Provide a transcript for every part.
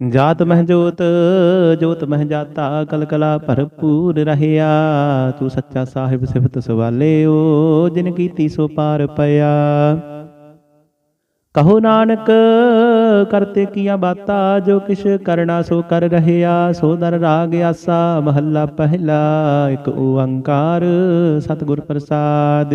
ਜਾਤ ਮਹਿ ਜੋਤ ਜੋਤ ਮਹਿ ਜਾਤਾ, ਕਲ ਕਲਾ ਭਰਪੂਰ ਰਹਿਆ। ਤੂੰ ਸੱਚਾ ਸਾਹਿਬ ਸਿਫਤ ਸਵਾਲਿਓ, ਜਿਨ ਕੀਤੀ ਸੋ ਪਾਰ ਪਿਆ। ਕਹੋ ਨਾਨਕ ਕਰਤੇ ਕੀਆਂ ਬਾਤਾਂ, ਜੋ ਕਿਛ ਕਰਨਾ ਸੋ ਕਰ ਰਹਿਆ। ਸੋ ਦਰ ਰਾਗ ਆਸਾ, ਮਹੱਲਾ ਪਹਿਲਾ, ਇੱਕ ਓੰਕਾਰ, ਸਤਿਗੁਰ ਪ੍ਰਸਾਦ।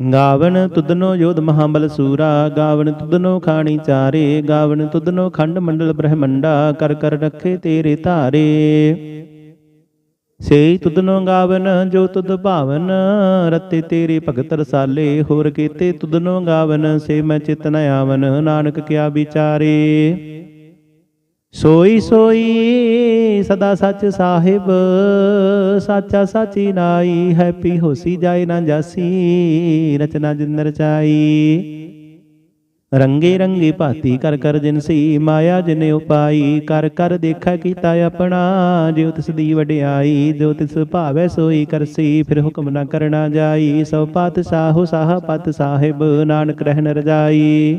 ਗਾਵਨ ਤੁਦਨੋ ਯੋਧ ਮਹਾਬਲ ਸੂਰਾ ਗਾਵਣ ਤੁਦਨੋ ਖਾਣੀ ਚਾਰੇ ਗਾਵਣ ਤੁਧਨੋ ਖੰਡ ਮੰਡਲ ਬ੍ਰਹਮੰਡਾ, ਕਰ ਕਰ ਰੱਖੇ ਤੇਰੇ ਧਾਰੇ। ਸੇਈ ਤੁਦਨੋ ਗਾਵਨ, ਜੋ ਤੁਦ ਭਾਵਨ, ਰਤੇ ਤੇਰੇ ਭਗਤ ਰਸਾਲੇ, ਹੋਰ ਕੀਤੇ ਤੁਦਨੋ ਗਾਵਨ, ਸੇ ਮੈਂ ਚਿਤ ਨ ਆਵਨ, ਨਾਨਕ ਕਿਆ ਵਿਚਾਰੇ। ਸੋਈ ਸੋਈ ਸਦਾ ਸੱਚ ਸਾਹਿਬ, ਸਾਚਾ ਸਾਚੀ ਨਾਈ, ਹੈਪੀ ਹੋਸੀ ਜਾਏ ਨਾ ਜਾਸੀ, ਰਚਨਾ ਜਿਨ ਰਚਾਈ ਰੰਗੇ ਰੰਗੇ ਭਾਤੀ ਕਰ ਕਰ ਜਿਨਸੀ ਮਾਇਆ ਜਿਨੇ ਉਪਾਈ, ਕਰ ਕਰ ਦੇਖਾ ਕੀਤਾ ਆਪਣਾ, ਜਿਉ ਤਿਸ ਦੀ ਵਡਿਆਈ, ਜੋ ਤਿਸ ਭਾਵੈ ਸੋਈ ਕਰਸੀ ਫਿਰ ਹੁਕਮ ਨਾ ਕਰਨਾ ਜਾਈ ਸਭ ਪਤ ਸਾਹੋ ਸਾਹ ਪਤ ਸਾਹਿਬ, ਨਾਨਕ ਰਹਿਣ ਰਜਾਈ।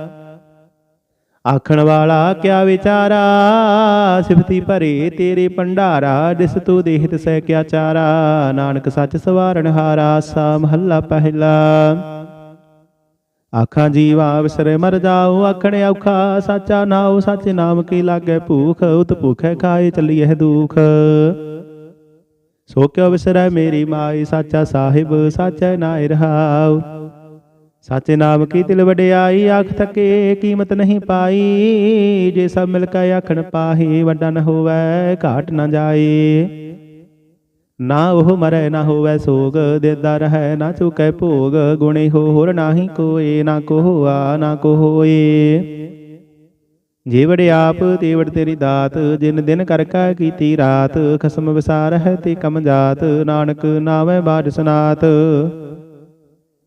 ਆਖਣ ਵਾਲਾ ਕਿਆ ਵਿਚਾਰਾ? ਸਿਫਤੀ ਭਰੇ ਤੇਰੇ ਭੰਡਾਰਾ, ਜਿਸ ਤੂੰ ਦੇਹਿਤ ਸਹਿ ਕਿਆ ਚਾਰਾ? ਨਾਨਕ ਸੱਚ ਸਵਾਰਨ ਹਾਰਾ, ਸਾ ਮਹੱਲਾ ਪਹਿਲਾ। ਆਖਾਂ ਜੀਵਾ ਵਿਸਰੇ ਮਰ ਜਾਉ ਆਖਣ ਔਖਾ ਸਾਚਾ ਨਾਉ, ਸੱਚ ਨਾਮ ਕੀ ਲਾਗੇ ਭੂਖ, ਉਤ ਭੁਖੈ ਖਾਏ ਚੱਲੀਐ ਦੁਖ। ਸੋ ਕਿਉ ਵਿਸਰੈ ਮੇਰੀ ਮਾਈ, ਸਾਚਾ ਸਾਹਿਬ, ਸਾਚੈ ਨਾਇ ਰਹਾਉ। ਸਾਚੇ ਨਾਮ ਕੀ ਤਿਲ ਵਡਿਆਈ, ਆਖ ਥਕੇ ਕੀਮਤ ਨਹੀਂ ਪਾਈ। ਜੇ ਸਭ ਮਿਲ ਕੇ ਆਖਣ ਪਾਹੀ, ਵੱਡਾ ਨ ਹੋਵੈ, ਘਾਟ ਨ ਜਾਏ। ਨਾ ਉਹ ਮਰੈ, ਨਾ ਹੋਵੈ ਸੋਗ, ਦੇਦਾ ਰਹੈ, ਨਾ ਚੁਕੈ ਭੋਗ। ਗੁਣੇ ਹੋ ਹੋਰ ਨਾਹੀ ਕੋਏ, ਨਾ ਕੋ ਨਾ ਕੋ ਹੋਏ ਆਪ, ਤੇਵੜ ਤੇਰੀ ਦਾਤ, ਜਿਨ ਦਿਨ ਕਰ ਕੀਤੀ ਰਾਤ। ਖਸਮ ਵਿਸਾਰ ਹੈ ਤੇ ਕਮ ਜਾਤ, ਨਾਨਕ ਨਾਵੇਂ ਬਾਜ ਸਨਾਤ।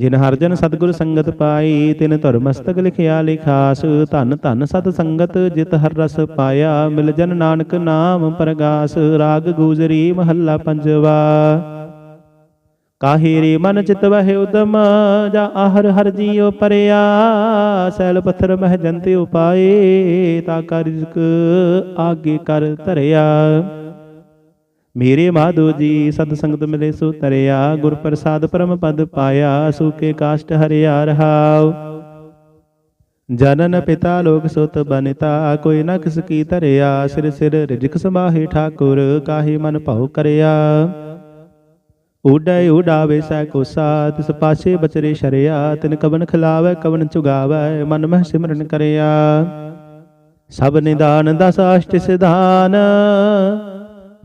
ਜਿਨ ਹਰਜਨ ਸਤਿਗੁਰ ਸੰਗਤ ਪਾਈ, ਤਿਨ ਧੁਰ ਮਸਤਕ ਲਿਖਿਆ ਲਿਖਾਸ, ਧਨ ਧਨ ਸਤ ਸੰਗਤ ਜਿਤ ਹਰ ਰਸ ਪਾਇਆ, ਮਿਲ ਜਨ ਨਾਨਕ ਨਾਮ ਪ੍ਰਗਾਸ, ਰਾਗ ਗੂਜਰੀ ਮਹੱਲਾ ਪੰਜਵਾ। ਕਾਹੇ ਰੇ ਮਨ ਚਿਤ ਵਹਿ ਉਦਮ, ਜਾ ਆਹਰ ਹਰ ਜੀਉ ਪਰਿਆ, ਸੈਲ ਪੱਥਰ ਮਹਿ ਜੰਤੇ ਉਪਾਏ, ਤਾ ਕਰ ਆਗੇ ਕਰ ਧਰਿਆ। ਮੇਰੇ ਮਾਧੋ ਜੀ ਸਤ ਸੰਗਤ ਮਿਲੇ ਸੋ ਤਰਿਆ ਗੁਰ ਪ੍ਰਸਾਦ ਪਰਮ ਪਦ ਪਾਇਆ ਸੂਕੇ ਕਾਸ਼ਟ ਹਰਿਆ ਰਹਾਉ। ਜਨਨ ਪਿਤਾ ਲੋਕ ਸੁਤ ਬਨਿਤਾ ਕੋਈ ਨ ਕਿਸ ਕੀ ਧਰਿਆ ਸਿਰ ਸਿਰ ਰਿਜਕ ਸਮਾਹੇ ਠਾਕੁਰ ਕਾਹੇ ਮਨ ਭਉ ਕਰਿਆ। ਉਡੈ ਉਡਾਵੇ ਸੈ ਕੋਸਾ ਤਿਸ ਪਾਛੇ ਬਚਰੇ ਸ਼ਰਿਆ ਤਿਨ ਕਵਨ ਖਿਲਾਵੇ ਕਵਨ ਚੁਗਾਵੇ ਮਨ ਮਹਿ ਸਿਮਰਨ ਕਰਿਆ। ਸਭ ਨਿਦਾਨ ਦਸ ਅਸ਼ਟ ਸਿਧਾਨ।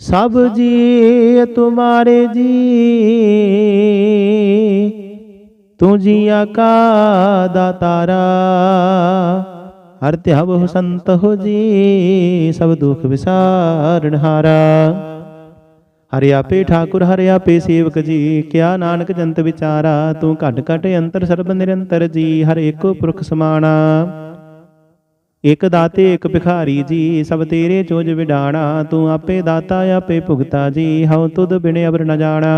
ਸਭ ਜੀ ਤੁਮਾਰੇ ਜੀ। ਤੂੰ ਜੀਆ ਕਾ ਦਾਤਾਰਾ। ਹਰ ਧਿਆਵ ਹੋ ਸੰਤ ਹੋ ਜੀ, ਸਭ ਦੁਖ ਵਿਸਾਰਣ ਹਾਰਾ। ਹਰਿ ਆਪੇ ਠਾਕੁਰ, ਹਰਿ ਆਪੇ ਸੇਵਕ ਜੀ, ਕਿਆ ਨਾਨਕ ਜੰਤ ਵਿਚਾਰਾ। ਤੂੰ ਘਟ ਘਟ ਅੰਤਰ ਸਰਬ ਨਿਰੰਤਰ ਜੀ, ਹਰ ਏਕੋ ਪੁਰਖ ਸਮਾਣਾ। ਇਕ ਦਾਤੇ, ਇਕ ਭਿਖਾਰੀ ਜੀ, ਸਭ ਤੇਰੇ ਚੋਜ ਵਿਡਾਣਾ, ਤੂੰ ਆਪੇ ਦਾਤਾ, ਆਪੇ ਭੁਗਤਾ ਜੀ, ਹਉ ਤੁਧ ਬਿਨ ਅਬਰ ਨ ਜਾਣਾ।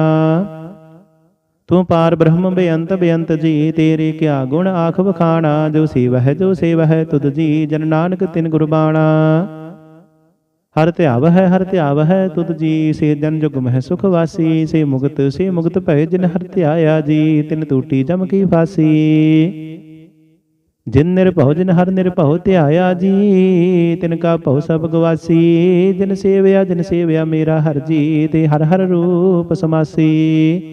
ਤੂੰ ਪਾਰ ਬ੍ਰਹਮ ਬੇਅੰਤ ਬੇਅੰਤ ਜੀ, ਤੇਰੇ ਕਿਆ ਗੁਣ ਆਖ ਵਖਾਣਾ, ਜੋ ਸੇਵ ਹੈ ਜੋ ਸੇਵ ਹੈ ਤੁਧ ਜੀ, ਜਨ ਨਾਨਕ ਤਿਨ ਗੁਰਬਾਣਾ। ਹਰ ਧਿਆਵ ਹੈ ਹਰ ਧਿਆਵ ਹੈ ਤੁਧ ਜੀ, ਸੇ ਜਨ ਜੁਗ ਮਹਿ ਸੁਖ ਵਾਸੀ, ਸੇ ਮੁਕਤ ਸੇ ਮੁਕਤ ਭੈ ਜਿਨ ਹਰ ਧਿਆਇਆ ਜੀ, ਤਿਨ ਟੂਟੀ ਜਮ ਕੀ ਫਾਸੀ। ਜਿਨ ਨਿਰਭਉ ਜਿਨ ਹਰ ਨਿਰਭਉ ਧਿਆਇਆ ਜੀ, ਤਿਨ ਕਾ ਭਉ ਸਭ ਗਵਾਸੀ, ਜਿਨ ਸੇਵਿਆ ਜਿਨ ਸੇਵਿਆ ਮੇਰਾ ਹਰ ਜੀ, ਤੇ ਹਰ ਹਰ ਰੂਪ ਸਮਾਸੀ।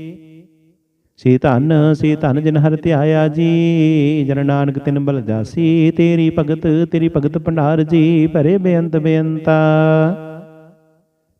ਸੀ ਧਨ ਸੀ ਧਨ ਜਿਨ ਹਰ ਧਿਆਇਆ ਜੀ, ਜਨ ਨਾਨਕ ਤਿਨ ਬਲ ਜਾਸੀ, ਤੇਰੀ ਭਗਤ ਤੇਰੀ ਭਗਤ ਭੰਡਾਰ ਜੀ, ਭਰੇ ਬੇਅੰਤ ਬੇਅੰਤਾ।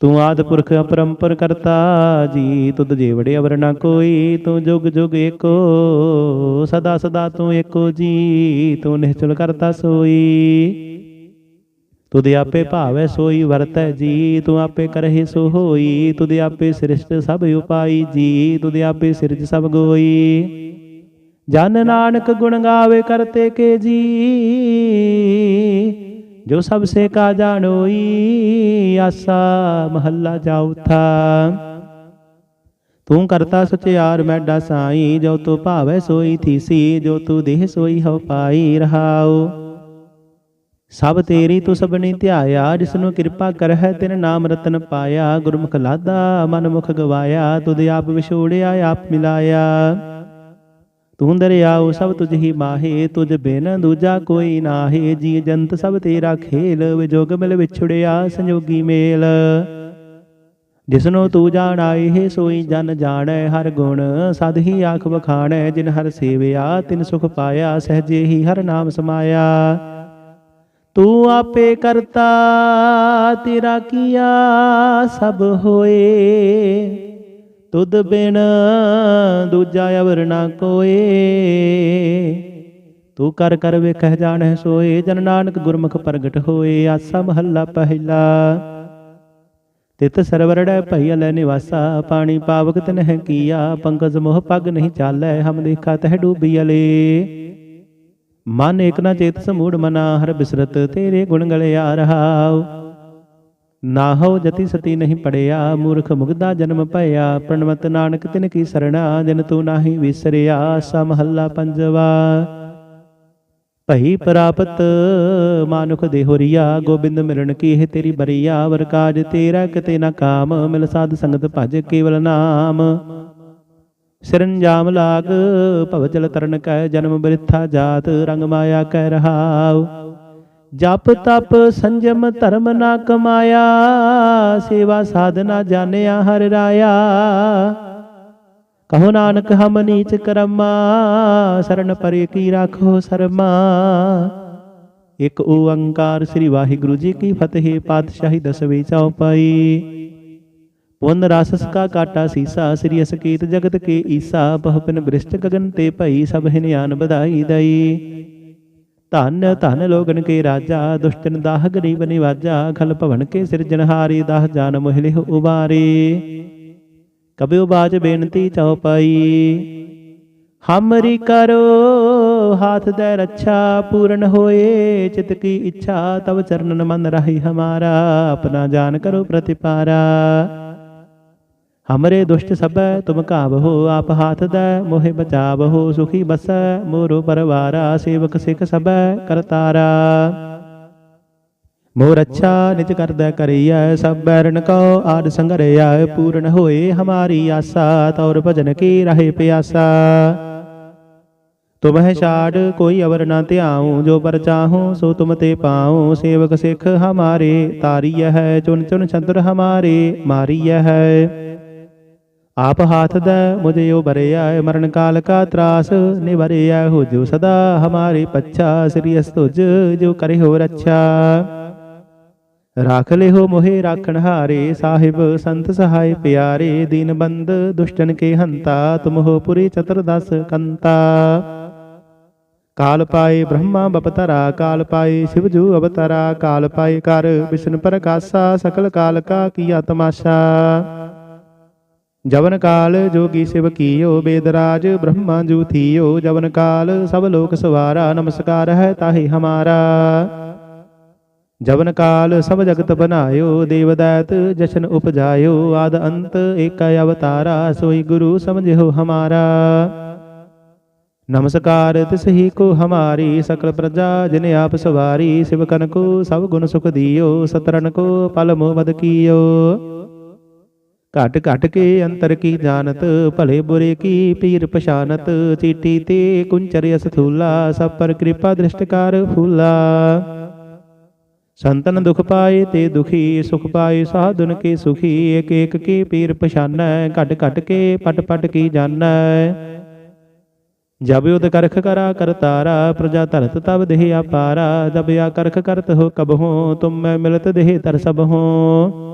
ਤੂੰ ਆਦ ਪੁਰਖ ਅਪਰੰਪਰ ਕਰਤਾ, ਜੀ ਤੁਧ ਜੀਵੜੇ ਅਵਰ ਨਾ ਕੋਈ, ਤੂੰ ਜੁਗ ਜੁਗ ਏਕੋ, ਸਦਾ ਸਦਾ ਤੂੰ ਏਕੋ ਜੀ, ਤੂੰ ਨਿਹਚਲ ਕਰਤਾ ਸੋਈ। ਤੁਧ ਆਪੇ ਭਾਵੈ ਸੋਈ, ਵਰਤੈ ਜੀ, ਤੂੰ ਆਪੇ ਕਰਹਿ ਸੋ ਹੋਈ ਤੁਧ ਆਪੇ ਸ੍ਰਿਸ਼ਟ ਸਭ ਉਪਾਈ ਜੀ, ਤੁਧ ਆਪੇ ਸਿਰਜ ਸਭ ਗੋਈ। ਜਨ ਨਾਨਕ ਗੁਣ ਗਾਵੇ ਕਰਤੇ ਕੇ ਜੀ ਜੋ ਸਭ ਸੇ ਕਾ ਜਾਣੋਈ, ਆਸਾ ਮਹੱਲਾ ਚੌਥਾ ਤੂੰ ਕਰਤਾ ਸਚਿਆਰ ਮੈਡਾ ਸਾਈ, ਜੋ ਤੂੰ ਭਾਵੈ ਸੋਈ ਥੀਸੀ ਜੋ ਤੂੰ ਦੇਹ ਸੋਈ ਹਉ ਪਾਈ ਰਹਾਉ। ਸਭ ਤੇਰੀ ਤੂੰ ਸਭਨੀ ਧਿਆਇਆ ਜਿਸਨੂੰ ਕਿਰਪਾ ਕਰਹਿ, ਤਿਨ ਨਾਮ ਰਤਨ ਪਾਇਆ। ਗੁਰਮੁਖ ਲਾਦਾ, ਮਨ ਮੁਖ ਗਵਾਇਆ, ਤੁਧ ਆਪ ਵਿਛੋੜਿਆ, ਆਪ ਮਿਲਾਇਆ। ਤੂੰ ਦਰਿਆਉ ਸਭ ਤੁਝ ਹੀ ਮਾਹੇ, ਤੁਝ ਬਿਨ ਦੂਜਾ ਕੋਈ ਨਾਹੀ। ਜੀ ਜੰਤ ਸਭ ਤੇਰਾ ਖੇਲ ਵਿਜੋਗ ਮਿਲ ਵਿਛੜਿਆ ਸੰਜੋਗੀ ਮੇਲ। ਜਿਸਨੂੰ ਤੂੰ ਜਾਣਾ, ਇਹ ਸੋਈ ਜਨ ਜਾਣੈ, ਹਰ ਗੁਣ ਸਦ ਹੀ ਆਖ ਵਖਾਣੈ। ਜਿਨ ਹਰ ਸੇਵਿਆ, ਤਿਨ ਸੁਖ ਪਾਇਆ, ਸਹਜੇ ਹੀ ਹਰ ਨਾਮ ਸਮਾਇਆ। ਤੂੰ ਆਪੇ ਕਰਤਾ, ਤੇਰਾ ਕੀਆ ਸਭ ਹੋਏ। ਤੁਧ ਬਿਨ ਦੂਜਾ ਅਵਰ ਨਾ ਕੋਏ। ਤੂੰ ਕਰ ਕਰ ਵੇਖਹਿ ਜਾਣਹਿ ਸੋਏ, ਜਨ ਨਾਨਕ ਗੁਰਮੁਖ ਪ੍ਰਗਟ ਹੋਏ। ਆਸਾ ਮਹੱਲਾ ਪਹਿਲਾ ਤਿਤ ਸਰਵਰੜੈ ਭਈ ਲੈ ਨਿਵਾਸਾ। ਪਾਣੀ ਪਾਵਕ ਤਨਹਿ ਕੀਆ ਪੰਕਜ ਮੋਹ ਪਗ ਨਹੀਂ ਚਾਲੈ। ਹਮ ਦੇਖਾ ਤਹਿ ਡੂਬੀ ਅਲੇ। ਮਨ ਏਕ ਨਾ ਚੇਤ ਸਮੂੜ ਮਨਾ, ਹਰ ਬਿਸਰਤ ਤੇਰੇ ਗੁਣ ਗਲੇ ਆ ਰਹਾਉ। ਨਾ ਹੋ ਜਤੀ ਸਤੀ ਨਹੀਂ ਪੜਿਆ, ਮੂਰਖ ਮੁਗਦਾ ਜਨਮ ਭਇਆ, ਪ੍ਰਣਵਤ ਨਾਨਕ ਤਿਨ ਕੀ ਸਰਣਾ, ਜਿਨ ਤੂੰ ਨਾਹੀ ਵਿਸਰਿਆ ਸਾ ਮਹੱਲਾ ਪੰਜਵਾ। ਭਈ ਪ੍ਰਾਪਤ ਮਾਨੁਖ ਦੇਹੋਰੀਆ, ਗੋਬਿੰਦ ਮਿਲਣ ਕੀ ਇਹ ਤੇਰੀ ਬਰੀਆ, ਵਰ ਕਾਜ ਤੇਰਾ ਕਿਤੇ ਨਾ ਕਾਮ, ਮਿਲ ਸਾਧ ਸੰਗਤ ਭਜ ਕੇਵਲ ਨਾਮ। ਸਿਰੰਜਾਮ ਲਾਗ ਭਵ ਜਲ ਤਰਨ ਕੈ, ਜਨਮ ਬ੍ਰਿਥਾ ਜਾਤ, ਰੰਗ ਮਾਇਆ ਕਹਿ ਰਹਾਉ। ਜਪ ਤਪ ਸੰਜਮ ਧਰਮ ਨਾ ਕਮਾਇਆ, ਸੇਵਾ ਸਾਧਨਾ ਜਾਣਿਆ ਹਰ ਰਾਇਆ। ਕਹੋ ਨਾਨਕ, ਹਮ ਨੀਚ ਕਰਮਾ, ਸਰਨ ਪਰੇ ਕੀ ਰਾਖੋ ਸਰਮਾ। ਇੱਕ ਓੰਕਾਰ ਸ੍ਰੀ ਵਾਹਿਗੁਰੂ ਜੀ ਕੀ ਫਤਿਹ, ਪਾਤਸ਼ਾਹੀ ਦਸਵੀਂ ਚੌਪਾਈ ਪੁਨ ਰਸਸ ਕਾ ਕਾਟਾ ਸੀਸਾ, ਸ੍ਰੀ ਅਸਕੀਤ ਜਗਤ ਕੇ ਈਸਾ ਬਹੁਪਨ ਬ੍ਰਿਸ਼ਟ ਗਗਨ ਤੇ ਭਈ ਸਭ ਹਿਨਿਆਨ ਬਧਾਈ ਦਈ। ਧਨ ਧਨ ਲੋਗਨ ਕੇ ਰਾਜਾ, ਦੁਸ਼ਟਨ ਦਾਹ, ਗਰੀਬ ਨਿਵਾਜਾ, ਖਲ ਭਵਨ ਕੇ ਸਿਰਜਣਹਾਰੀ ਦਾਹ ਜਾਨ ਮੋਹਿਲਿ ਉਬਾਰੇ। ਕਬਿਉ ਬਾਜ ਬੇਨਤੀ ਚਉਪਾਈ ਹਮਰੀ ਕਰੋ, ਹਾਥ ਦੇ ਰੱਛਾ ਪੂਰਨ ਹੋਏ, ਚਿਤ ਕੀ ਇੱਛਾ ਤਵ ਚਰਨਨ ਮਨ ਰਹੀ ਹਮਾਰਾ, ਆਪਣਾ ਜਾਨ ਕਰੋ ਪ੍ਰਤਿਪਾਰਾ। ਹਮਰੇ ਦੁਸ਼ਟ ਸਭੈ ਤੁਮ ਕਾਵਹੋ ਆਪ ਹਾਥ ਦੈ ਮੋਹਿ ਬਚਾਵਹੋ ਸੁਖੀ ਬਸੈ ਮੋਰੋ ਪਰਵਾਰਾ ਸੇਵਕ ਸਿਖ ਸਭੈ ਕਰਤਾਰਾ ਮੋਰ ਅੱਛਾ ਨਿਜ ਕਰਦਾ ਕਰਿਆ ਸਭ ਬੈਰਨ ਕੋ ਆਦ ਸੰਗਰਿਆ ਪੂਰਨ ਹੋਏ ਹਮਾਰੀ ਆਸਾ ਤੌਰ ਭਜਨ ਕੀ ਰਹੇ ਪਿਆਸਾ ਤੁਮਹਿ ਛਾੜ ਕੋਈ ਅਵਰ ਨਾ ਧਿਆਉ ਜੋ ਪਰ ਚਾਹੂੰ ਸੋ ਤੁਮ ਤੇ ਪਾਉ ਸੇਵਕ ਸਿੱਖ ਹਮਾਰੇ ਤਾਰੀය ਹੈ ਚੁਨ ਚੁਨ ਛੰਦਰ ਹਮਾਰੇ ਮਾਰੀය ਹੈ ਆਪ ਹਾਥ ਦਾ ਮੁਝਿਓ ਬਰਿਆ ਮਰਨ ਕਾਲ ਕਾ ਤਰਾਸ ਨਿਵਰਿਆ ਹੋ ਸਦਾ ਹਮਾਰੇ ਪੱਛਾ ਸ੍ਰੀ ਅਸਤੁਜ ਜੋ ਕਰੇ ਹੋ ਰੱਛਾ ਰਾਖ ਲਿਓ ਮੋਹਿ ਰਾਖਣ ਹਾਰੇ ਸਾਹਿਬ ਸੰਤ ਸਹਾਇ ਪਿਆਰੇ ਦੀਨ ਬੰਦ ਦੁਸ਼ਟਨ ਕੇ ਹੰਤਾ ਤੁਮ ਹੋ ਪੁਰੀ ਚਤੁਰਦਸ ਕੰਤਾ ਕਾਲ ਪਾਏ ਬ੍ਰਹਮਾ ਬਪਤਰਾ ਕਾਲ ਪਾਏ ਸ਼ਿਵ ਜੂ ਅਵਤਰਾ ਕਾਲ ਪਾਏ ਕਰ ਵਿਸ਼ਨ ਪ੍ਰਕਾਸ਼ਾ ਸਕਲ ਕਾਲ ਕਾ ਕੀਆ ਤਮਾਸ਼ਾ ਜਵਨ ਕਾਲ ਜੋਗੀ ਸਿਵ ਕੀਓ, ਬੇਦਰਾਜ ਬ੍ਰਹਮਾ ਜੂ ਥੀਓ। ਜਵਨ ਕਾਲ ਸਭ ਲੋਕ ਸਵਾਰਾ, ਨਮਸਕਾਰ ਹੈ ਤਾਹੀ ਹਮਾਰਾ। ਜਵਨ ਕਾਲ ਸਭ ਜਗਤ ਬਨਾਇਓ ਦੇਵਦਾਤ ਜਸ਼ਨ ਉਪਜਾਇਓ। ਆਦ ਅੰਤ ਏਕਾ ਅਵਤਾਰਾ, ਸੋਈ ਗੁਰੂ ਸਮਝਿਓ ਹਮਾਰਾ। ਨਮਸਕਾਰ ਤਿਸ ਹੀ ਕੋ ਹਮਾਰੀ, ਸਕਲ ਪ੍ਰਜਾ ਜਿਨ ਆਪ ਸਵਾਰੀ। ਸਿਵ ਕਨ ਕੋ ਸਭ ਗੁਣ ਸੁਖ ਦਿਓ ਸਤਰਨ ਕੋ ਪਲ ਮੋਹ ਬਦ ਕੀਓ। ਘਟ ਘਟ ਕੇ ਅੰਤਰ ਕੀ ਜਾਣਤ ਭਲੇ ਬੁਰੇ ਕੀ ਪੀਰ ਪਛਾਨਤ ਚੀਟੀ ਤੇ ਕੁੰਚਰ ਅਸਥੂਲਾ ਸਭ ਪਰ ਕਿਰਪਾ ਦ੍ਰਿਸ਼ਟਕਾਰ ਫੂਲਾ ਸੰਤਨ ਦੁਖ ਪਾਏ ਤੇ ਦੁਖੀ ਸੁਖ ਪਾਏ ਸਾਧੁਨ ਕੇ ਸੁਖੀ ਏਕ ਏਕ ਕੀ ਪੀਰ ਪਛਾਨੈ ਘਟ ਘਟ ਕੇ ਪਟ ਪਟ ਕੀ ਜਾਣੈ ਜਬ ਉਦ ਕਰਖ ਕਰਾ ਕਰਤਾਰਾ ਪ੍ਰਜਾ ਧਰਤ ਤਬ ਦੇਹ ਆਪਾਰਾ ਜਬ ਆ ਕਰਖ ਕਰਤ ਹੋ ਕਬ ਹੋ ਤੁਮ ਮੈਂ ਮਿਲਤ ਦੇਹ ਤਰ ਸਭ ਹੋ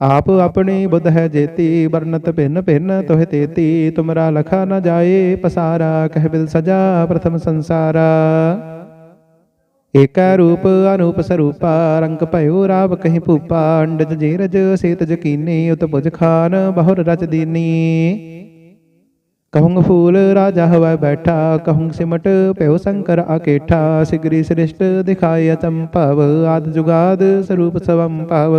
ਆਪ ਆਪਣੀ ਬੁੱਧ ਹੈ ਜੇਤੀ, ਵਰਨਤ ਭਿੰਨ ਭਿੰਨ ਤੋਹਿ ਤੇਤੀ, ਤੁਮਰਾ ਲਖਾ ਨ ਜਾਏ, ਪਸਾਰਾ ਕਹਿ ਬਿਲ ਸਜਾ ਪ੍ਰਥਮ ਸੰਸਾਰਾ। ਏਕੈ ਰੂਪ ਅਨੂਪ ਸਰੂਪਾ, ਰੰਗ ਭਇਓ ਰਾਵ ਕਹੀ ਭੂਪਾ, ਅੰਡਜ ਜੀਰਜ ਸੇਤ ਜਕੀਨੀ ਉਤ ਭੁਜ ਖਾਨ ਬਹੁਰ ਰਚ ਦੀਨੀ। ਕਹੂੰ ਫੂਲ ਰਾਜਾ ਹਵੈ ਬੈਠਾ ਕਹੂੰ ਸਿਮਟ ਭਇਓ ਸ਼ੰਕਰ ਆਕੇਠਾ ਸਿਗਰੀ ਸ੍ਰਿਸ਼ਟ ਦਿਖਾਇ ਅਚੰਭਵ, ਆਦ ਜੁਗਾਦ ਸਰੂਪ ਸਵੰ ਭਵ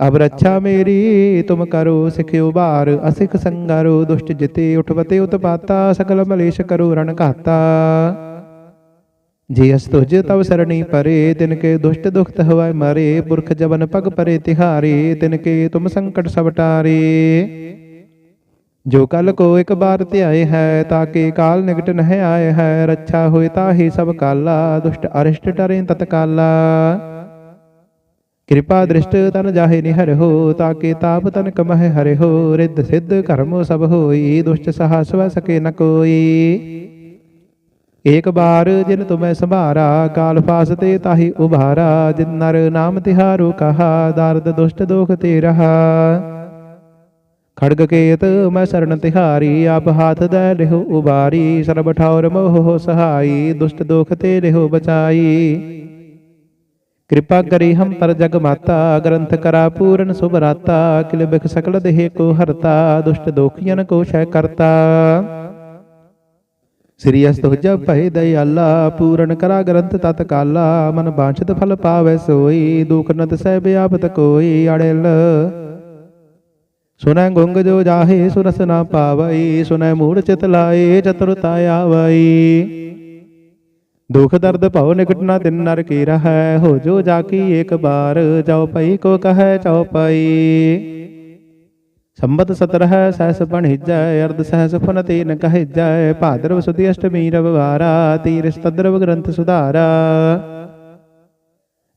ਅਬ ਰੱਛਾ ਮੇਰੀ ਤੁਮ ਕਰੋ ਸਿਖਿਓ ਬਾਰ ਅਸਿਖ ਸੰਗਾਰੋ ਦੁਸ਼ਟ ਜਿਤੇ ਉਠਵਤੇ ਉਤਪਾਤਾ ਸਕਲ ਮਲੇਸ਼ ਕਰੋ ਰਣ ਘਾਤਾ ਜੇ ਅਸ ਤੁਜ ਤਵ ਸਰਣੀ ਪਰੇ ਤਿਨ ਕੇ ਦੁਸ਼ਟ ਦੁਖਤ ਹਵਾਇ ਮਰੇ ਪੁਰਖ ਜਵਨ ਪਗ ਪਰੇ ਤਿਹਾਰੇ ਤਿਨ ਕੇ ਤੁਮ ਸੰਕਟ ਸਭ ਟਾਰੇ ਜੋ ਕਲ ਕੋ ਇੱਕ ਬਾਰ ਧਿਆਏ ਹੈ ਤਾਕੇ ਕਾਲ ਨਿਕਟ ਨਹਿ ਆਏ ਹੈ ਰੱਛਾ ਹੋਏ ਤਾਹੀ ਸਭ ਕਾਲਾ ਦੁਸ਼ਟ ਅਰਿਸ਼ਟ ਟਰੇ ਤਤਕਾਲਾ ਕਿਰਪਾ ਦ੍ਰਿਸ਼ਟ ਤਨ ਜਾਹੇ ਨਿਹਰ ਹੋ, ਤਾਕੇ ਤਾਪ ਤਨ ਕਮਹਿ ਹਰਿ ਹੋ, ਰਿੱਧ ਸਿੱਧ ਕਰਮੋ ਸਭ ਹੋਈ, ਦੁਸ਼ਟ ਸਹਾ ਸਵ ਸਕੇ ਨ ਕੋਈ। ਏਕ ਬਾਰ ਜਿਨ ਤੁਮੈ ਸੰਭਾਰਾ, ਕਾਲ ਫਾਸ ਤੇ ਤਾਹੀ ਉਭਾਰਾ, ਜਿਨ ਨਰ ਨਾਮ ਤਿਹਾਰੋ ਕਹਾ, ਦਰਦ ਦੁਸ਼ਟ ਦੋਖ ਤੇ ਰਹਾ। ਖੜਗ ਕੇਤ ਮੈਂ ਸ਼ਰਨ ਤਿਹਾਰੀ, ਆਪ ਹਾਥ ਦੇ ਲਿਹੁ ਉਬਾਰੀ, ਸਰਬ ਠੌਰ ਮੋਹ ਸਹਾਈ, ਦੁਸ਼ਟ ਦੋਖ ਤੇ ਲਿਹੁ ਬਚਾਈ। ਕਿਰਪਾ ਕਰੀ ਹਮ ਪਰ ਜਗ ਮਾਤਾ, ਗ੍ਰੰਥ ਕਰਾ ਪੂਰਨ ਸੁਭ ਰਾਤਾ, ਕਿਲ ਬਿਖ ਸਕਲ ਦੇਹ ਕੋ ਹਰਤਾ, ਦੁਸ਼ਟ ਦੋਖੀਨ ਕੋ ਸ਼ੈ ਕਰਤਾ। ਸ੍ਰੀ ਅਸਤੁ ਭੈ ਦਇਆਲਾ, ਪੂਰਨ ਕਰਾ ਗ੍ਰੰਥ ਤਤ ਕਾਲਾ ਮਨ ਬਾਛਤ ਫਲ ਪਾਵੈ ਸੋਈ, ਦੁਖ ਨਤ ਸਹਿ ਬਿਆਪਤ ਕੋਈ ਅੜਿਲ। ਸੁਨੈ ਗੁੰਗ ਜੋ ਜਾਹੇ ਸੁਰਸ ਨਾ ਪਾਵਈ, ਸੁਨੈ ਮੂੜ ਚਿਤ ਲਾਏ, ਚਤੁਰਤਾ ਆਵਈ। ਦੁਖ ਦਰਦ ਭਉ ਨਿਕਟ ਨਾ ਤਿਨ ਨਰ ਕੀ ਰਹੈ ਹੋ ਜੋ ਜਾ ਕੀ ਏਕ ਬਾਰ ਜਾਉ ਪਈ ਕੋ ਕਹੈ ਚਾਉ ਪਈ ਸੰਬਤ ਸਤਰਹ ਸਹਸ ਪਣਿਜੈ ਅਰਧ ਸਹਸ ਫਨ ਤੀਨ ਕਹਿਜੈ ਭਾਦਰਵ ਸੁਦੀ ਅਸ਼ਟਮੀ ਰਵਵਾਰਾ ਤੀਰ ਸਤਦਰਵ ਗ੍ਰੰਥ ਸੁਧਾਰਾ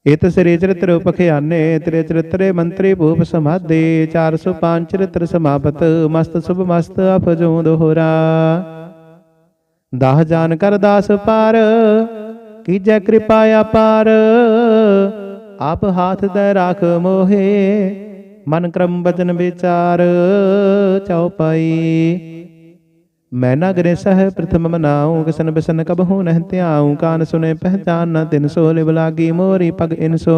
ਇਤ ਸ੍ਰੀ ਚਰਿਤ੍ਰ ਪਖਿਆਨੇ ਤ੍ਰੇ ਚਰਿਤਰੇ ਮੰਤਰੀ ਭੂਪ ਸਮਾਦੇ 405 ਚਰਿਤ੍ਰ ਸਮਾਪਤ ਮਸਤ ਸੁਭ ਮਸਤ ਅਪਜੋ ਦੋਹਰਾ ਦਾਹ ਜਾਨ ਕਰ ਦਾਸ ਪਾਰ ਕੀਜੈ ਕਿਰਪਾ ਅਪਾਰ ਆਪ ਹਾਥ ਦੇ ਰਾਖ ਮੋਹੇ, ਮਨ ਕਰਮ ਬਚਨ ਵਿਚਾਰ ਚਉਪਈ ਮੈਂ ਨਾ ਗਰੇ ਸਹ ਪ੍ਰਥਮ ਮਨਾਉ ਕਿਸਨ ਬਿਸਨ ਕਬਹੂ ਨਹਿ ਧਿਆਉ ਕਾਨ ਸੁਨੇ ਪਹਿਚਾਨ ਨ ਤਿਨ ਸੋ ਲਿਵ ਲਾਗੀ ਮੋਰੀ ਪਗ ਇਨਸੋ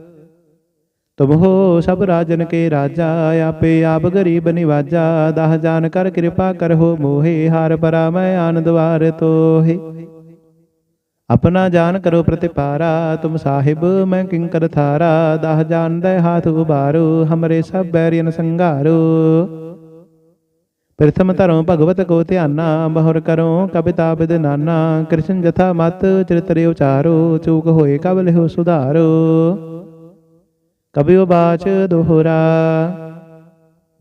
ਤੁਮ ਹੋ ਸਭ ਰਾਜਨ ਕੇ ਰਾਜਾ, ਆਪੇ ਆਪ ਗਰੀਬ ਨਿਵਾਜਾ, ਦਾਹ ਜਾਨ ਕਰ ਕਿਰਪਾ ਕਰਹੁ ਮੋਹਿ, ਹਾਰ ਪਰਾ ਮੈਂ ਆਨੰਦ ਵਾਰ ਤੋਹਿ। ਆਪਣਾ ਜਾਨ ਕਰੋ ਪ੍ਰਤਿਪਾਰਾ, ਤੁਮ ਸਾਹਿਬ ਮੈਂ ਕਿੰਕਰ ਥਾਰਾ ਦਹ ਜਾਨ ਦੇ ਹਾਥ ਉਬਾਰੋ ਹਮਰੇ ਸਭ ਬੈਰੀਨ ਸੰਘਾਰੋ। ਪ੍ਰਥਮ ਧਰੋ ਭਗਵਤ ਕੋ ਧਿਆਨਾ ਬਹੁਰ ਕਰੋ ਕਬਿਤਾ ਬਿਦ ਨਾਨਾ, ਕ੍ਰਿਸ਼ਨ ਜਥਾ ਮਤ ਚਰਿਤਰੇ ਉਚਾਰੋ, ਚੂਕ ਹੋਏ ਕਬ ਲਿਹੁ ਸੁਧਾਰੋ। ਕਬਿਓ ਬਾਚ ਦੋਹਰਾ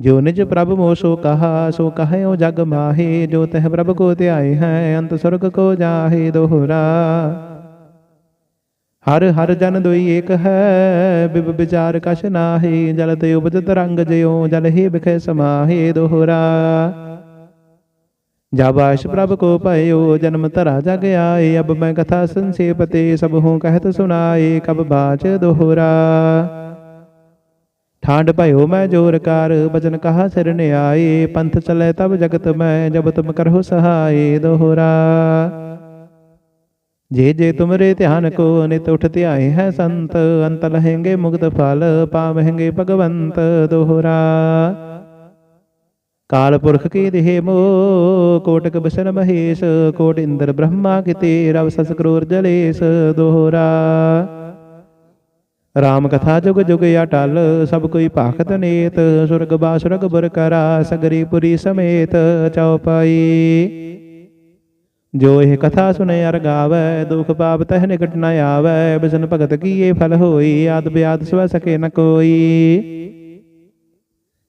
ਜੋ ਨਿਜ ਪ੍ਰਭ ਮੋ ਸੋ ਕਹਾ ਸੋ ਕਹਿਓ ਜਗ ਮਾਹੇ ਜੋ ਤਹ ਪ੍ਰਭ ਕੋ ਧਿਆਏ ਹੈ ਅੰਤ ਸੁਰਗ ਕੋ ਜਾਹੇ ਦੋਹਰਾ ਹਰ ਹਰ ਜਨ ਦੋਈ ਏਕ ਹੈ ਬਿਬ ਵਿਚਾਰ ਕਛ ਨਾਹੀ ਜਲ ਤੇ ਉਪਜਤ ਰੰਗ ਜਿਉ ਜਲ ਹੀ ਬਿਖੇ ਸਮਾਹੇ ਦੋਹਰਾ ਜਬ ਆਸ਼ ਪ੍ਰਭ ਕੋ ਭਇਓ ਜਨਮ ਧਰਾ ਜਗ ਆਏ ਅਬ ਮੈਂ ਕਥਾ ਸੰਸੇਪ ਤੇ ਸਭ ਹੂੰ ਕਹਿਤ ਸੁਨਾਏ ਕਬ ਬਾਚ ਦੋਹਰਾ ਠਾਂਡ ਭਇਓ ਮੈਂ ਜੋਰ ਕਰ ਬਚਨ ਕਹਾ ਸਿਰਨ ਆਏ ਪੰਥ ਚਲੇ ਤਬ ਜਗਤ ਮੈਂ, ਜਬ ਤੁਮ ਜੇ ਜੇ ਤੁਮਰੇ ਧਿਆਨ ਕੋ ਨਿਤ ਉਠ ਧਿਆਏ ਹੈ ਸੰਤ, ਅੰਤ ਲਹੇਂਗੇ ਮੁਕਤ ਫਲ, ਪਾਵਹਿੰਗੇ ਭਗਵੰਤ ਦੋਹਰਾ। ਕਾਲ ਪੁਰਖ ਕੀ ਦੇਹ ਮੋ, ਕੋਟਕ ਬਿਸ਼ਨ ਮਹੇਸ਼, ਕੋਟ ਇੰਦਰ ਬ੍ਰਹਮਾ ਕਿਤੇ, ਰਵ ਸਸ ਕਰੋਰ ਜਲੇਸ ਦੋਹਰਾ। ਰਾਮ ਕਥਾ ਜੁਗ ਜੁਗ ਅਟਲ, ਸਭ ਕੋਈ ਭਾਖਤ ਨੇਤ, ਸੁਰਗ ਬਾਸੁਰਗ ਬੁਰ ਕਰਾ, ਸਗਰੀ ਪੁਰੀ ਸਮੇਤ ਚਉਪਾਈ। ਜੋ ਇਹ ਕਥਾ ਸੁਨੇ ਅਰ ਗਾਵੈ, ਦੁਖ ਪਾਪ ਤਹ ਨਿਕਟ ਨ ਆਵੈ, ਬਿਸਨ ਭਗਤ ਕੀਏ ਫਲ ਹੋਈ, ਆਦ ਬਿਆਦ ਸਵ ਸਕੇ ਨ ਕੋਈ।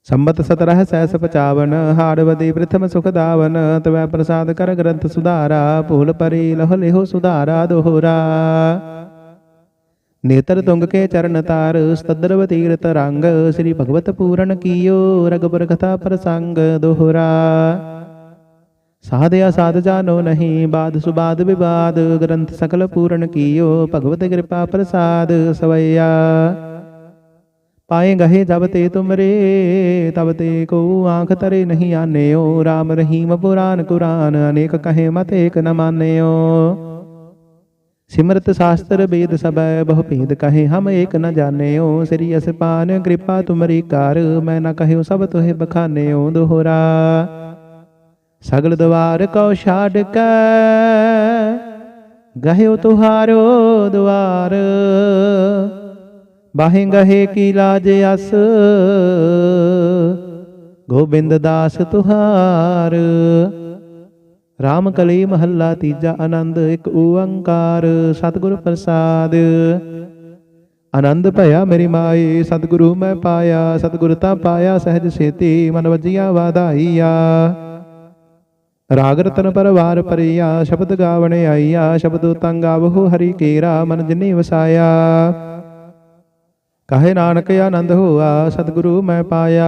ਸੰਬਤ ਸਤਰਹ ਸੈਸ ਪਚਾਵਨ ਹਾਰਵਦੀ ਪ੍ਰਥਮ ਸੁਖ ਦਾਵਨ, ਤਵੈ ਪ੍ਰਸਾਦ ਕਰ ਗ੍ਰੰਥ ਸੁਧਾਰਾ, ਭੂਲ ਪਰੀ ਲਹ ਲਿਹੋ ਸੁਧਾਰਾ ਦੋਹਰਾ। ਨੇਤਰ ਤੁੰਗ ਕੇ ਚਰਨ ਤਾਰ, ਸਤਦਰਵ ਤੀਰਤ ਰੰਗ, ਸ੍ਰੀ ਭਗਵਤ ਪੂਰਨ ਕੀਓ ਰਗਬਰ ਕਥਾ ਪ੍ਰਸੰਗ ਦੋਹਰਾ। ਸਾਧਿਆ ਸਾਧ ਜਾਨੋ ਨਹੀਂ, ਬਾਦ ਸੁਬਾਦ ਵਿਵਾਦ, ਗ੍ਰੰਥ ਸਕਲ ਪੂਰਨ ਕੀਓ, ਭਗਵਤ ਕਿਰਪਾ ਪ੍ਰਸਾਦ ਸਵਈਆ। ਪਾਏ ਗਹੇ ਜਬ ਤੇ ਤੁਮਰੇ, ਤਬ ਤੇ ਕੋ ਆਂਖ ਤਰੇ ਨਹੀਂ ਆਨਿਓ RAM ਰਹੀਮ ਪੁਰਾਨ ਕੁਰਾਨ, ਅਨੇਕ ਕਹੇ ਮਤ ਏਕ ਨ ਮਾਨਿਓ। ਸਿਮਰਤ ਸ਼ਾਸਤਰ ਬੇਦ ਸਬੈ ਬਹੁ ਭੇਦ ਕਹੇ ਹਮ ਏਕ ਨ ਜਾਣਿਓ। ਸ੍ਰੀ ਅਸਪਾਨ ਕਿਰਪਾ ਤੁਮਰੀ ਕਾਰ, ਮੈਂ ਨ ਕਹਿਓ ਸਭ ਤੋਹਿ ਬਖਾਨਿਓ। ਦੋਹਰਾ, ਸਗਲ ਦਵਾਰ ਕਉ ਛਾੜ ਕੇ, ਗਹਿਓ ਤੁਹਾਰੋ ਦਵਾਰ। ਬਾਹੇ ਗਹੇ ਕੀ ਲਾਜ ਅਸ, ਗੋਬਿੰਦ ਦਾਸ ਤੁਹਾਰ। ਰਾਮ ਕਲੀ ਮਹੱਲਾ ਤੀਜਾ ਆਨੰਦ, ਇੱਕ ਓੰਕਾਰ, ਸਤਿਗੁਰ ਪ੍ਰਸਾਦ। ਆਨੰਦ ਭਇਆ ਮੇਰੀ ਮਾਈ, ਸਤਿਗੁਰੂ ਮੈਂ ਪਾਇਆ, ਸਤਿਗੁਰ ਤਾਂ ਪਾਇਆ ਸਹਿਜ ਸੇਤੀ ਮਨ ਵਜੀਆਂ ਵਾਧਾਈਆ। ਰਾਗ ਰਤਨ ਪਰਵਾਰ ਪਰਿਆ ਸ਼ਬਦ ਗਾਵਣ ਆਈਆ, ਸ਼ਬਦ ਤੰਗ ਆਵਹੁ ਹਰੀ ਕੇਰਾ, ਮਨ ਜਿਨੀ ਵਸਾਇਆ। ਕਹੇ ਨਾਨਕ ਆਨੰਦ ਹੋਆ, ਸਤਿਗੁਰੂ ਮੈਂ ਪਾਇਆ।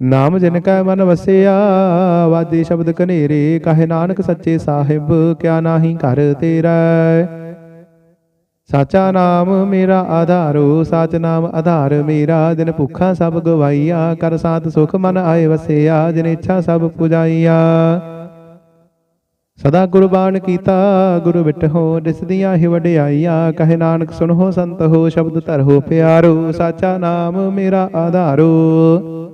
ਨਾਮ ਜਿਨ ਕੈ ਮਨ ਵਸਿਆ, ਵਾਦੀ ਸ਼ਬਦ ਕਨੇਰੇ, ਕਹੇ ਨਾਨਕ ਸੱਚੇ ਸਾਹਿਬ, ਕਿਆ ਨਾਹੀ ਘਰ ਤੇਰਾ ਸਾਚਾ ਨਾਮ ਮੇਰਾ ਆਧਾਰੋ, ਸਾਚ ਨਾਮ ਆਧਾਰ ਮੇਰਾ ਦਿਨ ਭੁੱਖਾ ਸਭ ਗਵਾਈਆ, ਕਰ ਸਾਥ ਸੁਖ ਮਨ ਆਏ ਵਸਿਆ, ਜਿਨ ਇੱਛਾ ਸਭ ਪੁਜਾਈਆ। ਸਦਾ ਗੁਰਬਾਣ ਕੀਤਾ, ਗੁਰੂ ਵਿਟਹੋ ਦਿਸਦੀਆਂ ਹੀ ਵਡਿਆਈਆ, ਕਹੇ ਨਾਨਕ ਸੁਣੋ ਸੰਤ ਹੋ, ਸ਼ਬਦ ਧਰੋ ਪਿਆਰੋ, ਸਾਚਾ ਨਾਮ ਮੇਰਾ ਆਧਾਰੋ।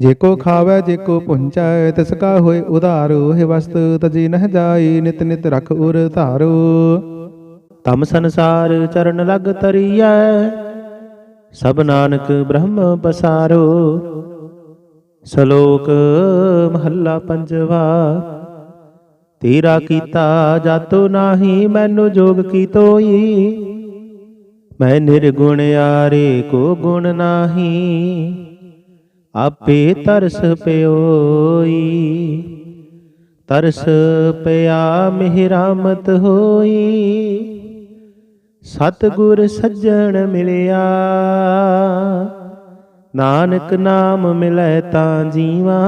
ਜੇ ਕੋ ਖਾਵੇ, ਜੇ ਕੋ ਪੁੰਚੈ ਤਿਸ ਕਾ ਹੋਏ ਉਧਾਰੋ, ਹੈ ਵਸਤ ਤਜੀ ਨਹ ਜਾਈ, ਨਿਤ ਨਿਤ ਰਖ ਉਰ ਧਾਰੋ। ਤਮ ਸੰਸਾਰ ਚਰਨ ਲਗ ਤਰੀਐ, ਸਭ ਨਾਨਕ ਬ੍ਰਹਮ ਪਸਾਰੋ। ਸ਼ਲੋਕ ਮਹੱਲਾ ਪੰਜਵਾ, ਤੇਰਾ ਕੀਤਾ ਜਾਤੋ ਨਾਹੀ, ਮੈਨੂੰ ਜੋਗ ਕੀ ਤੋਈ? ਮੈਂ ਨਿਰਗੁਣ ਆਰੇ ਕੋ ਗੁਣ ਨਾਹੀ। ਆਪੇ ਤਰਸ ਪਿਓਈ, ਤਰਸ ਪਿਆ ਮਿਹਰਾਮਤ ਹੋਈ। ਸਤਿਗੁਰ ਸੱਜਣ ਮਿਲਿਆ, ਨਾਨਕ ਨਾਮ ਮਿਲੈ ਤਾਂ ਜੀਵਾ।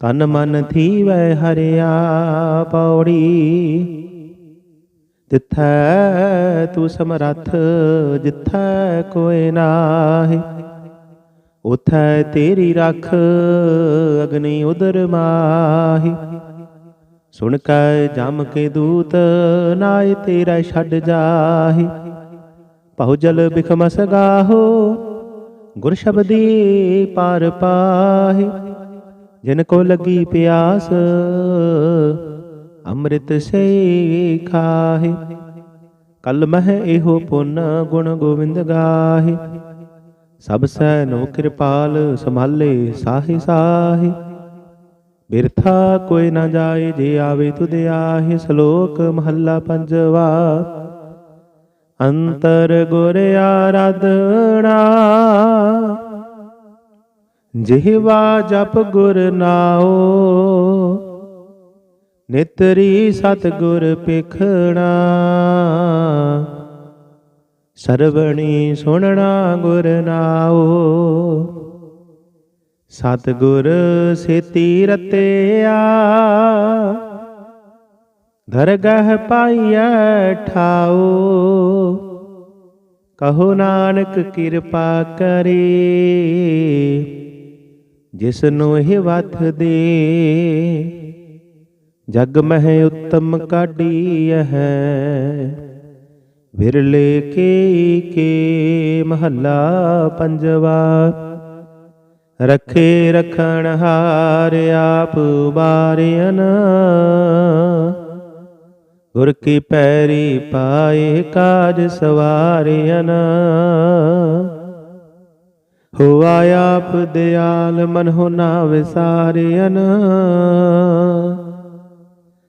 ਤਨ ਮਨ ਥੀਵੈ ਹਰਿਆ ਪੌੜੀ ਜਿੱਥੈ ਤੂੰ ਸਮਰੱਥ, ਜਿੱਥੈ ਕੋਈ ਨਾਹੀ, ਉਥੈ ਤੇਰੀ ਰੱਖ, ਅਗਨੀ ਉਦਰ ਮਾਹੀ। ਸੁਣ ਕੈ ਜਮ ਕੇ ਦੂਤ, ਨਾਏ ਤੇਰਾ ਛੱਡ ਜਾਹੀ। ਬਹੁ ਜਲ ਬਿਖਮਸ ਗਾਹੋ, ਗੁਰ ਸ਼ਬਦੀ ਪਾਰ ਪਾਹੀ। ਜਿਨ ਕੋ ਲੱਗੀ ਪਿਆਸ ਅੰਮ੍ਰਿਤ ਸੇ ਖਾਹੇ। ਕਲ ਮਹਿ ਇਹੋ ਪੁੰਨ ਗੁਣ ਗੋਬਿੰਦ ਗਾਹੇ। ਸਭ ਸੈ ਨੋ ਕਿਰਪਾਲ ਸੰਭਾਲੇ ਸਾਹੀ ਸਾਹੀ। ਬਿਰਥਾ ਕੋਈ ਨਾ ਜਾਏ, ਜੇ ਆਵੇ ਤੁਧ ਆਹੇ। ਸ਼ਲੋਕ ਮਹੱਲਾ ਪੰਜਵਾ, ਅੰਤਰ ਗੁਰ ਆਰਾਧਣਾ ਜਿਹਵਾ ਜਪ ਗੁਰ ਨਾਓ ਨਿਤਰੀ ਸਤਗੁਰ ਪਿਖਣਾ। ਸਰਵਣੀ ਸੁਣਨਾ ਗੁਰ ਨਾਓ ਸਤਗੁਰ ਸੇਤੀ ਰਤਿਆ। ਦਰਗਹ ਪਾਈਐ ਠਾਓ ਕਹੋ ਨਾਨਕ ਕਿਰਪਾ ਕਰੇ। ਜਿਸ ਨੂੰ ਇਹ ਦੇ ਜਗ ਮਹਿ ਉੱਤਮ ਕਾਢੀ ਹੈ। ਵਿਰਲੇ ਕੇ ਕੇ ਮਹੱਲਾ ਪੰਜਵਾ। ਰਖੇ ਰਖਣ ਹਾਰ ਆਪ ਬਾਰਿਆਨ ਗੁਰ ਕੀ ਪੈਰੀ ਪਾਏ ਕਾਜ ਸਵਾਰਿਆਨ ਹੋਆ ਆਪ ਦਿਆਲ ਮਨ ਹੋ ਨਾ ਵਿਸਾਰਿਆਨ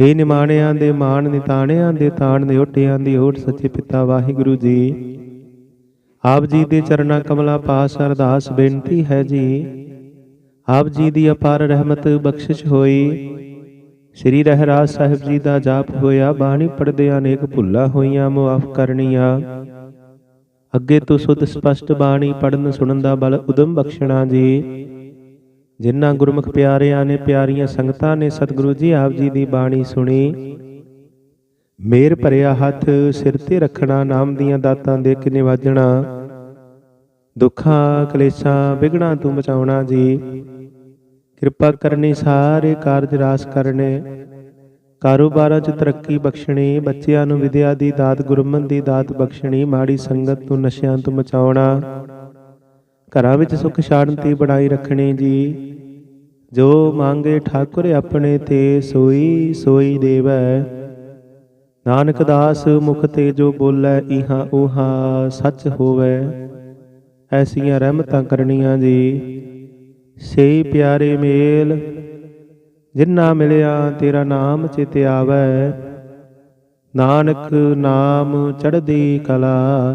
ਹੇ ਨਿਮਾਣਿਆਂ ਦੇ ਮਾਣ ਨਿਤਾਣਿਆਂ ਦੇ ਤਾਣ ਦੇ ਓਟਿਆਂ ਦੀ ਓਟ ਸੱਚੇ ਪਿਤਾ ਵਾਹਿਗੁਰੂ ਜੀ। ਆਪ ਜੀ ਦੇ ਚਰਨਾਂ ਕਮਲਾ ਪਾਸ ਅਰਦਾਸ ਬੇਨਤੀ ਹੈ ਜੀ। ਆਪ ਜੀ ਦੀ ਅਪਾਰ ਰਹਿਮਤ ਬਖਸ਼ਿਸ਼ ਹੋਈ। ਸ੍ਰੀ ਰਹਿਰਾਜ ਸਾਹਿਬ ਜੀ ਦਾ ਜਾਪ ਹੋਇਆ, ਬਾਣੀ ਪੜਦੇ ਅਨੇਕ ਭੁੱਲਾਂ ਹੋਈਆਂ, ਮੁਆਫ ਕਰਨੀਆਂ। ਅੱਗੇ ਤੋਂ ਸੁਧ ਸਪਸ਼ਟ ਬਾਣੀ ਪੜਨ ਸੁਣਨ ਦਾ ਬਲ ਉਦਮ ਬਖਸ਼ਣਾ ਜੀ। ਜਿਨ੍ਹਾਂ ਗੁਰਮੁਖ ਪਿਆਰਿਆਂ ਨੇ ਪਿਆਰੀਆਂ ਸੰਗਤਾਂ ਨੇ ਸਤਿਗੁਰੂ ਜੀ ਆਪ ਜੀ ਦੀ ਬਾਣੀ ਸੁਣੀ। ਮੇਰ ਭਰਿਆ ਹੱਥ, ਸਿਰ ਤੇ ਰੱਖਣਾ, ਨਾਮ ਦੀਆਂ ਦਾਤਾਂ ਦੇ ਕੇ ਨਿਵਾਜਣਾ। ਦੁੱਖਾਂ, ਕਲੇਸ਼ਾਂ ਵਿਗੜਾਂ ਤੋਂ ਬਚਾਉਣਾ ਜੀ। ਕਿਰਪਾ ਕਰਨੀ, ਸਾਰੇ ਕਾਰਜ ਰਾਸ ਕਰਨੇ। ਕਾਰੋਬਾਰਾਂ 'ਚ ਤਰੱਕੀ ਬਖਸ਼ਣੀ, ਬੱਚਿਆਂ ਨੂੰ ਵਿਦਿਆ ਦੀ ਦਾਤ, ਗੁਰਮਨ ਦੀ ਦਾਤ ਬਖਸ਼ਣੀ, ਮਾੜੀ ਸੰਗਤ ਤੋਂ ਨਸ਼ਿਆਂ ਤੋਂ ਬਚਾਉਣਾ। ਘਰਾਂ ਵਿੱਚ ਸੁਖ ਸ਼ਾਂਤੀ ਬਣਾਈ ਰੱਖਣੀ ਜੀ। ਜੋ ਮੰਗੇ ਠਾਕੁਰ ਆਪਣੇ ਤੇ ਸੋਈ ਸੋਈ ਦੇਵੈ। ਨਾਨਕ ਦਾਸ ਮੁਖ ਤੇ ਜੋ ਬੋਲੇ, ਇਹਾ ਉਹਾਂ ਸੱਚ ਹੋਵੇ। ਐਸੀਆਂ ਰਹਿਮਤਾਂ ਕਰਨੀਆਂ ਜੀ। ਸੇ ਪਿਆਰੇ ਮੇਲ, ਜਿੰਨਾ ਮਿਲਿਆ ਤੇਰਾ ਨਾਮ ਚਿਤ ਆਵੈ। ਨਾਨਕ ਨਾਮ ਚੜ੍ਹਦੀ ਕਲਾ